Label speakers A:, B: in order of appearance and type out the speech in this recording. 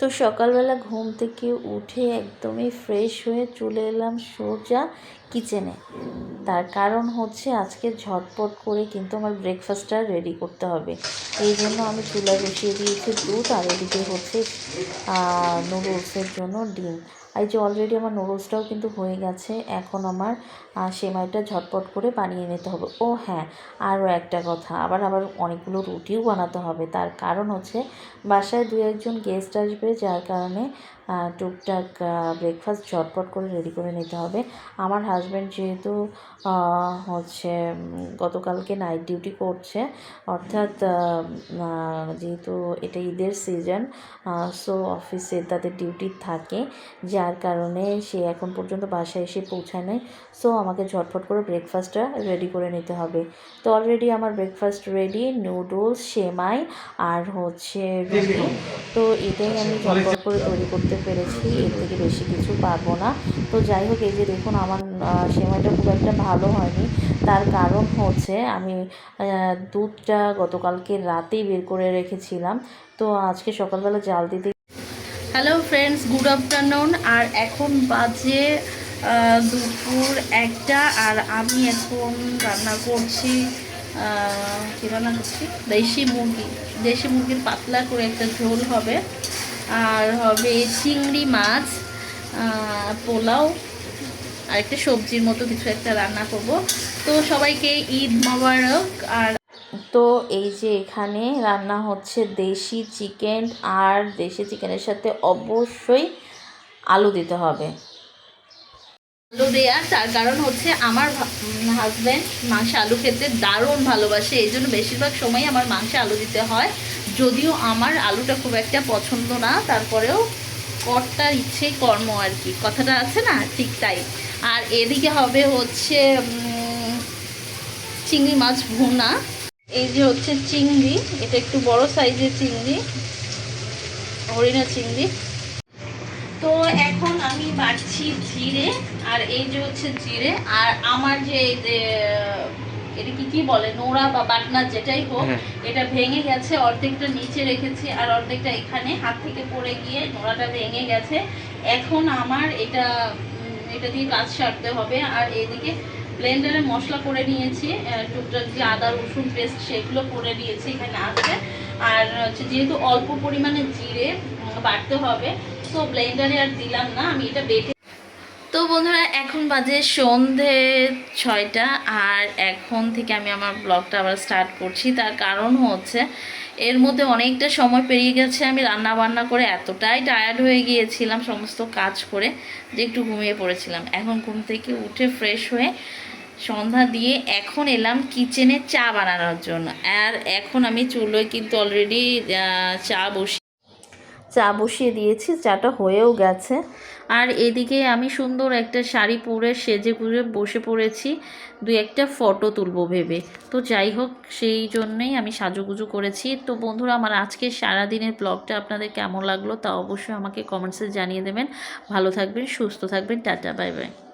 A: তো সকালবেলা ঘুম থেকে উঠে একদমই ফ্রেশ হয়ে চলে এলাম সোজা কিচেনে তার কারণ হচ্ছে আজকে ঝটপট করে কিন্তু আমার ব্রেকফাস্টটা রেডি করতে হবে। এই জন্য আমি চুলা বসিয়ে দিয়েছি দুধ আর এদিকে হচ্ছে নুডলসের জন্য ডিম। এই যে অলরেডি আমার নুডলসটাও কিন্তু হয়ে গেছে, এখন আমার সেমাইটা ঝটপট করে বানিয়ে নিতে হবে। ও হ্যাঁ আরও একটা কথা, আবার আবার অনেকগুলো রুটিও বানাতে হবে। তার কারণ হচ্ছে, বাসায় দু একজন গেস্ট আসবে, যার কারণে টুকটাক ব্রেকফাস্ট ঝটপট করে রেডি করে নিতে হবে। আমার হাজব্যান্ড যেহেতু হচ্ছে গতকালকে নাইট ডিউটি করছে, অর্থাৎ যেহেতু এটা ঈদের সিজন সো অফিসে তাদের ডিউটি থাকে, যার কারণে সে এখন পর্যন্ত বাসায় এসে পৌঁছায় নাই। সো আমাকে ঝটফট করে ব্রেকফাস্টটা রেডি করে নিতে হবে। তো অলরেডি আমার ব্রেকফাস্ট রেডি নুডলস সেমাই আর হচ্ছে রুটি। তো এটাই আমি ঝটফট করে তৈরি করতে পেরেছি, এর থেকে বেশি কিছু পারব না। তো যাই হোক, এই যে দেখুন, আমার সেমাইটা খুব একটা ভালো হয়নি। তার কারণ হচ্ছে আমি দুধটা গতকালকে রাতেই বের করে রেখেছিলাম। তো আজকে সকালবেলা জাল দিতে
B: হ্যালো ফ্রেন্ডস গুড আফটারনুন আর এখন বাজে দুপুর একটা, আর আমি এখন রান্না করছি কী রান্না করছি? দেশি মুরগি। দেশি মুরগির পাতলা করে একটা ঝোল হবে। আর হবে চিংড়ি মাছ পোলাও আর একটা সবজির মতো কিছু একটা রান্না করব। তো সবাইকে ঈদ মোবারক। আর
A: তো এই যে এখানে রান্না হচ্ছে দেশি চিকেন আর দেশি চিকেনের সাথে অবশ্যই আলু দিতে হবে।
B: আলু দেওয়ার তার কারণ হচ্ছে আমার হাজব্যান্ড মাংস আলু খেতে দারুণ ভালোবাসে এই জন্য বেশিরভাগ সময় আমার মাংসে আলু দিতে হয়। যদিও আমার আলুটা খুব একটা পছন্দ না, তারপরেও কর্তার ইচ্ছে কর্ম আর কি। কথাটা আছে না? ঠিক তাই। আর এদিকে হবে হচ্ছে চিংড়ি মাছ ভুনা। এই যে হচ্ছে চিংড়ি, এটা একটু বড় সাইজের চিংড়ি হরিণা চিংড়ি। তো এখন আমি বাড়ছি জিরে, আর এই যে হচ্ছে জিরে, আর আমার যে এটা কি কি বলে নোড়া বা বাটনা যেটাই হোক এটা ভেঙে গেছে অর্ধেকটা নিচে রেখেছি আর অর্ধেকটা এখানে। হাত থেকে পড়ে গিয়ে নোড়াটা ভেঙে গেছে। এখন আমার এটা এটা দিয়ে কাজ সারতে হবে। আর এদিকে ব্লেন্ডারে মশলা করে নিয়েছি টুকটাক যে আদা রসুন পেস্ট সেগুলো করে নিয়েছি এখানে আছে। আর হচ্ছে যেহেতু অল্প পরিমাণে জিরে বাটতে হবে তো ব্লেন্ডারে আর দিলাম না আমি এটা বেটে তো বন্ধুরা, এখন বাজে সন্ধে ছয়টা আর এখন থেকে আমি আমার ব্লগটা আবার স্টার্ট করছি। তার কারণ হচ্ছে, এর মধ্যে অনেকটা সময় পেরিয়ে গেছে। আমি রান্না বান্না করে এতটাই টায়ার্ড হয়ে গিয়েছিলাম সমস্ত কাজ করে যে একটু ঘুমিয়ে পড়েছিলাম। এখন ঘুম থেকে উঠে ফ্রেশ হয়ে সন্ধ্যা দিয়ে এখন এলাম কিচেনে চা বানানোর জন্য। আর এখন আমি চুলোয় কিন্তু অলরেডি চা বসি
A: চা বসিয়ে দিয়েছি, চাটা হয়েও গেছে।
B: আর এদিকে আমি সুন্দর একটা শাড়ি পরে সেজে গুজে বসে পড়েছি, দু একটা ফটো তুলবো ভেবে। তো যাই হোক, সেই জন্যেই আমি সাজুগুজু করেছি। তো বন্ধুরা, আমার আজকে সারাদিনের ব্লগটা আপনাদের কেমন লাগল তা অবশ্যই আমাকে কমেন্টসে জানিয়ে দেবেন। ভালো থাকবেন, সুস্থ থাকবেন, টাটা বাই বাই